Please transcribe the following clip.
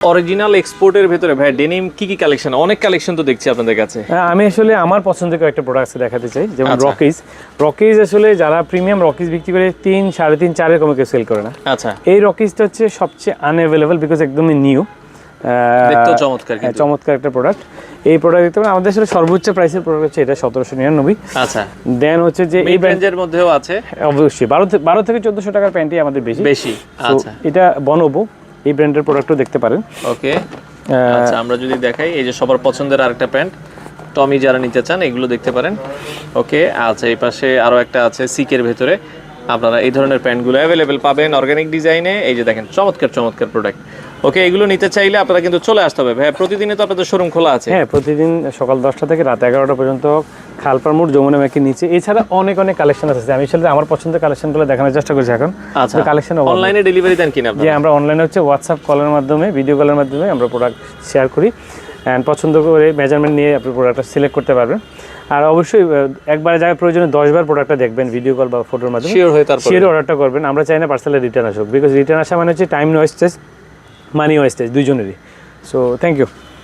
Original এক্সপোর্টের ভেতরে ভাই ডেনিম কি কি কালেকশন অনেক কালেকশন তো দেখছি আপনাদের কাছে। হ্যাঁ, আমি আসলে আমার পছন্দের কয়েকটা প্রোডাক্টস দেখাতে চাই যেমন আচ্ছা। রকিজ রকিজ আসলে যারা প্রিমিয়াম রকিজ বিক্রি করে তিন সাড়ে তিন চারের কমে কেউ সেল করে না। আচ্ছা। এই রকিজটা হচ্ছে সবচেয়ে আনঅ্যাভেলেবল বিকজ একদমই নিউ চমৎকার কিন্তু। চমৎকার একটা প্রোডাক্ট এই প্রোডাক্ট দেখতে পারেন আমাদের আসলে সর্বোচ্চ প্রাইসের প্রোডাক্ট হচ্ছে এটা সতেরোশো নিরানব্বই। আচ্ছা। দেন হচ্ছে যে এই ব্র্যান্ডের মধ্যেও আছে। অবশ্যই বারো থেকে বারো থেকে চোদ্দশো টাকার প্যান্টই আমাদের বেশি। বেশি আচ্ছা। এটা বনবো এই ব্র্যান্ডের প্রোডাক্টও দেখতে পারেন। ওকে। আচ্ছা আমরা যদি দেখাই এই যে সবার পছন্দের আরেকটা প্যান্ট টমি যারা নিতে চান এগুলো দেখতে পারেন। ওকে আচ্ছা এই পাশে আরও একটা আছে সিকের ভেতরে। আপনারা এই ধরনের প্যান্টগুলো অ্যাভেলেবেল পাবেন অর্গানিক ডিজাইনে এই যে দেখেন চমৎকার চমৎকার প্রোডাক্ট ওকে এগুলো নিতে চাইলে আপনারা কিন্তু চলে আসতে হবে। ভাই প্রতিদিনই তো আপনাদের শোরুম খোলা আছে। হ্যাঁ প্রতিদিন সকাল দশটা থেকে রাত এগারোটা পর্যন্ত খালপার মোড় যমুনা ম্যাকের নিচে। এছাড়া অনেক অনেক কালেকশন আছে। আমি আসলে আমার পছন্দের কালেকশনগুলো দেখানোর চেষ্টা করছি এখন। আচ্ছা। কালেকশন অনলাইনে ডেলিভারি দেন কিনা যে আমরা অনলাইনে হচ্ছে হোয়াটসঅ্যাপ কলের মাধ্যমে ভিডিও কলের মাধ্যমে আমরা প্রোডাক্ট শেয়ার করি। অ্যান্ড পছন্দ করে মেজারমেন্ট নিয়ে আপনি প্রোডাক্টটা সিলেক্ট করতে পারবেন। আর অবশ্যই একবার জায়গায় প্রয়োজনে দশবার প্রোডাক্টটা দেখবেন ভিডিও কল বা ফটোর মাধ্যমে শিওর হয়ে তারপর। শিওর অর্ডারটা করবেন। আমরা চাই না পার্সেলে রিটার্ন আসুক। বিকজ রিটার্ন আসা মানে হচ্ছে time wastage money wastage দুইজনেরই। So thank you